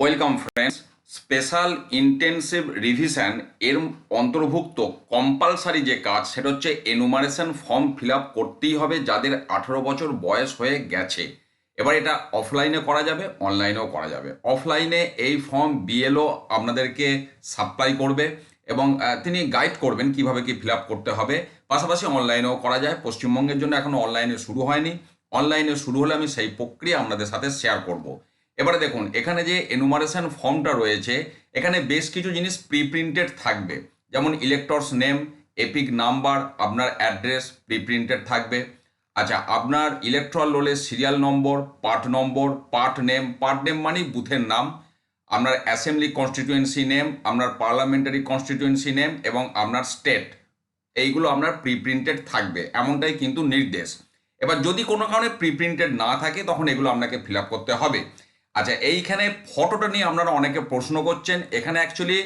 Welcome friends. Special intensive revision এর অন্তর্ভুক্ত compulsory যে কাজ, সেটা হচ্ছে এনুমারেশন ফর্ম ফিল আপ করতেই হবে যাদের আঠেরো বছর বয়স হয়ে গেছে। এবার এটা অফলাইনে করা যাবে, অনলাইনেও করা যাবে। অফলাইনে এই ফর্ম বিএলও আপনাদেরকে সাপ্লাই করবে এবং তিনি গাইড করবেন কীভাবে কি ফিল করতে হবে। পাশাপাশি অনলাইনেও করা যায়। পশ্চিমবঙ্গের জন্য এখনও অনলাইনে শুরু হয়নি। অনলাইনে শুরু হলে আমি সেই প্রক্রিয়া আপনাদের সাথে শেয়ার করব। এবারে দেখুন, এখানে যে এনুমারেশন ফর্মটা রয়েছে, এখানে বেশ কিছু জিনিস প্রি প্রিন্টেড থাকবে। যেমন ইলেক্টরস নেম এপিক নাম্বার আপনার অ্যাড্রেস প্রি প্রিন্টেড থাকবে। আচ্ছা আপনার ইলেকট্রাল রোলের serial number part number part name part name মানে বুথের নাম, আপনার অ্যাসেম্বলি কনস্টিটিউয়েন্সি নেম আপনার পার্লামেন্টারি কনস্টিটিউয়েন্সি নেম এবং আপনার স্টেট এইগুলো আপনার প্রি প্রিন্টেড থাকবে, এমনটাই কিন্তু নির্দেশ। এবার যদি কোনো কারণে প্রি প্রিন্টেড না থাকে, তখন এগুলো আপনাকে ফিল করতে হবে। আচ্ছা এইখানে ফটোটা নিয়ে আপনারা অনেকে প্রশ্ন করছেন। এখানে অ্যাকচুয়ালি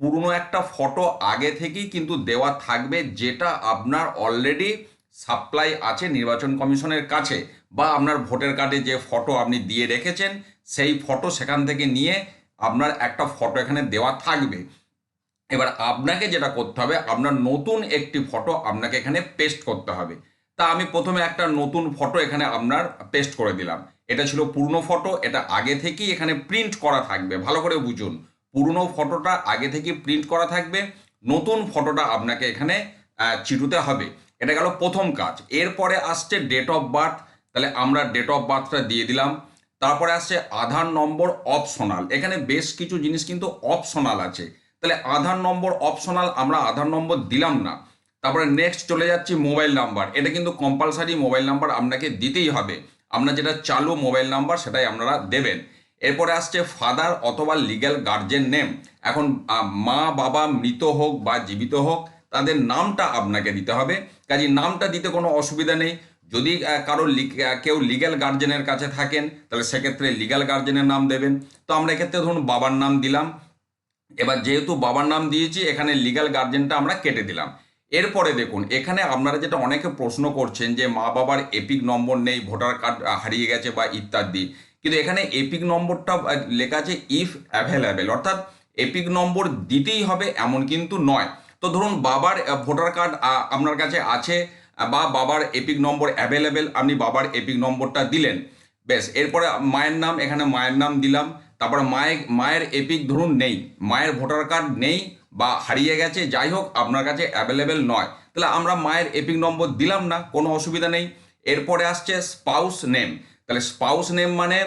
পুরনো একটা ফটো আগে থেকেই কিন্তু দেওয়া থাকবে, যেটা আপনার অলরেডি সাপ্লাই আছে নির্বাচন কমিশনের কাছে বা আপনার ভোটার কার্ডে যে ফটো আপনি দিয়ে রেখেছেন, সেই ফটো সেখান থেকে নিয়ে আপনার একটা ফটো এখানে দেওয়া থাকবে। এবার আপনাকে যেটা করতে হবে, আপনার নতুন একটি ফটো আপনাকে এখানে পেস্ট করতে হবে। তা আমি প্রথমে একটা নতুন ফটো এখানে আপনার পেস্ট করে দিলাম। এটা ছিল পুরনো ফটো এটা আগে থেকেই এখানে প্রিন্ট করা থাকবে, ভালো করে বুঝুন। পুরনো ফটোটা আগে থেকে প্রিন্ট করা থাকবে, নতুন ফটোটা আপনাকে এখানে চিরুতে হবে। এটা গেল প্রথম কাজ। এরপরে আসছে ডেট অফ বার্থ তাহলে আমরা ডেট অফ বার্থটা দিয়ে দিলাম। তারপরে আসছে আধার নম্বর অপশনাল এখানে বেশ কিছু জিনিস কিন্তু অপশনাল আছে। তাহলে আধার নম্বর অপশনাল আমরা আধার নম্বর দিলাম না। তারপরে নেক্সট চলে যাচ্ছি মোবাইল নাম্বার এটা কিন্তু কম্পালসারি মোবাইল নাম্বার আপনাকে দিতেই হবে। আপনার যেটা চালু মোবাইল নাম্বার সেটাই আপনারা দেবেন। এরপরে আসছে ফাদার অথবা লিগ্যাল গার্জেন নেম এখন মা, বাবা, মৃত হোক বা জীবিত হোক, তাদের নামটা আপনাকে দিতে হবে। কাজে নামটা দিতে কোনো অসুবিধা নেই। যদি কারও কেউ লিগ্যাল গার্জেনের কাছে থাকেন, তাহলে সেক্ষেত্রে লিগ্যাল গার্জেনের নাম দেবেন। তো আমরা এক্ষেত্রে ধরুন বাবার নাম দিলাম। এবার যেহেতু বাবার নাম দিয়েছি, এখানে লিগ্যাল গার্জেনটা আমরা কেটে দিলাম। এরপরে দেখুন, এখানে আপনারা যেটা অনেকে প্রশ্ন করছেন যে মা বাবার এপিক নম্বর নেই, ভোটার কার্ড হারিয়ে গেছে বা ইত্যাদি। কিন্তু এখানে এপিক নম্বরটা লেখা আছে ইফ অ্যাভেলেবেল অর্থাৎ এপিক নম্বর দিতেই হবে এমন কিন্তু নয়। তো ধরুন, বাবার ভোটার কার্ড আপনার কাছে আছে, বা বাবার এপিক নম্বর অ্যাভেলেবেল আপনি বাবার এপিক নম্বরটা দিলেন। বেশ, এরপরে মায়ের নাম, এখানে মায়ের নাম দিলাম, তারপরে মায়ের মায়ের এপিক ধরুন নেই, মায়ের ভোটার কার্ড নেই বা হারিয়ে গেছে, যাই হোক আপনার কাছে অ্যাভেলেবেল নয়। তাহলে আমরা মায়ের এপিক নম্বর দিলাম না, কোনো অসুবিধা নেই। এরপরে আসছে স্পাউস নেম তাহলে স্পাউস নেম মানে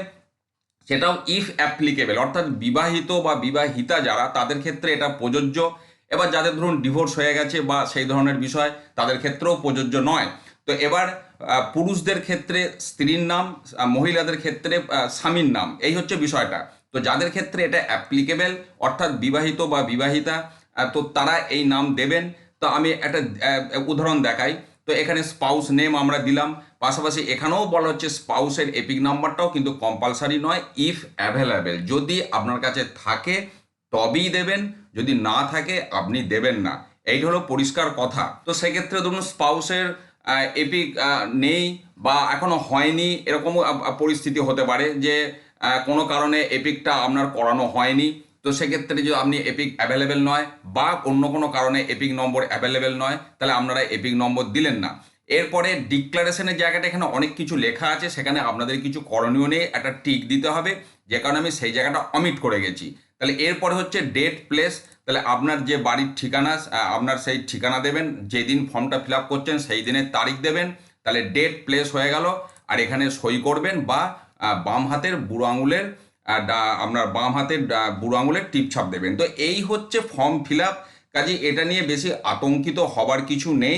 সেটাও ইফ অ্যাপ্লিকেবল অর্থাৎ বিবাহিত বা বিবাহিতা যারা, তাদের ক্ষেত্রে এটা প্রযোজ্য। এবার যাদের ধরুন ডিভোর্স হয়ে গেছে বা সেই ধরনের বিষয়, তাদের ক্ষেত্রেও প্রযোজ্য নয়। তো এবার পুরুষদের ক্ষেত্রে স্ত্রীর নাম মহিলাদের ক্ষেত্রে স্বামীর নাম, এই হচ্ছে বিষয়টা। তো যাদের ক্ষেত্রে এটা অ্যাপ্লিকেবেল অর্থাৎ বিবাহিত বা বিবাহিতা তো তারা এই নাম দেবেন। তো আমি একটা উদাহরণ দেখাই। তো এখানে স্পাউস নেম আমরা দিলাম। পাশাপাশি এখানেও বলা হচ্ছে স্পাউসের এপিক নাম্বারটাও কিন্তু কম্পালসারি নয় ইফ অ্যাভেলেবেল যদি আপনার কাছে থাকে, তবেই দেবেন। যদি না থাকে, আপনি দেবেন না। এইটা হলো পরিষ্কার কথা। তো সেক্ষেত্রে ধরুন স্পাউসের এপিক নেই বা এখনও হয়নি এরকম পরিস্থিতি হতে পারে যে কোনো কারণে এপিকটা আপনার করানো হয়নি। তো সেক্ষেত্রে যদি আপনি এপিক অ্যাভেলেবেল নয় বা অন্য কোনো কারণে এপিক নম্বর অ্যাভেলেবেল নয়, তাহলে আপনারা এপিক নম্বর দিলেন না। এরপরে ডিক্লারেশনের জায়গাটা এখানে অনেক কিছু লেখা আছে, সেখানে আপনাদের কিছু করণীয় নেই, একটা টিক দিতে হবে, যে কারণে আমি সেই জায়গাটা অমিট করে গেছি। তাহলে এরপরে হচ্ছে ডেট প্লেস তাহলে আপনার যে বাড়ির ঠিকানা আপনার সেই ঠিকানা দেবেন, যেদিন ফর্মটা ফিল করছেন, সেই দিনের তারিখ দেবেন, তাহলে ডেট প্লেস হয়ে গেল, আর এখানে সই করবেন বা বাম হাতের বুড়ো আঙুলের আপনার বাম হাতের বুড়ো আঙুলের টিপছাপ দেবেন। তো এই হচ্ছে ফর্ম ফিল আপ। কাজে এটা নিয়ে বেশি আতঙ্কিত হবার কিছু নেই।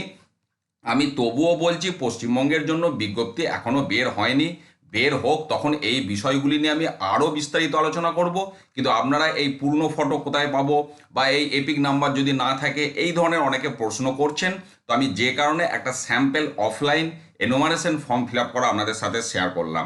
আমি তবুও বলছি, পশ্চিমবঙ্গের জন্য বিজ্ঞপ্তি এখনও বের হয়নি। বের হোক, তখন এই বিষয়গুলি নিয়ে আমি আরও বিস্তারিত আলোচনা করব। কিন্তু আপনারা এই পূর্ণ ফটো কোথায় পাবো বা এই এপিক নাম্বার যদি না থাকে, এই ধরনের অনেকে প্রশ্ন করছেন। তো আমি যে কারণে একটা sample offline enumeration form fill up করা আপনাদের সাথে শেয়ার করলাম।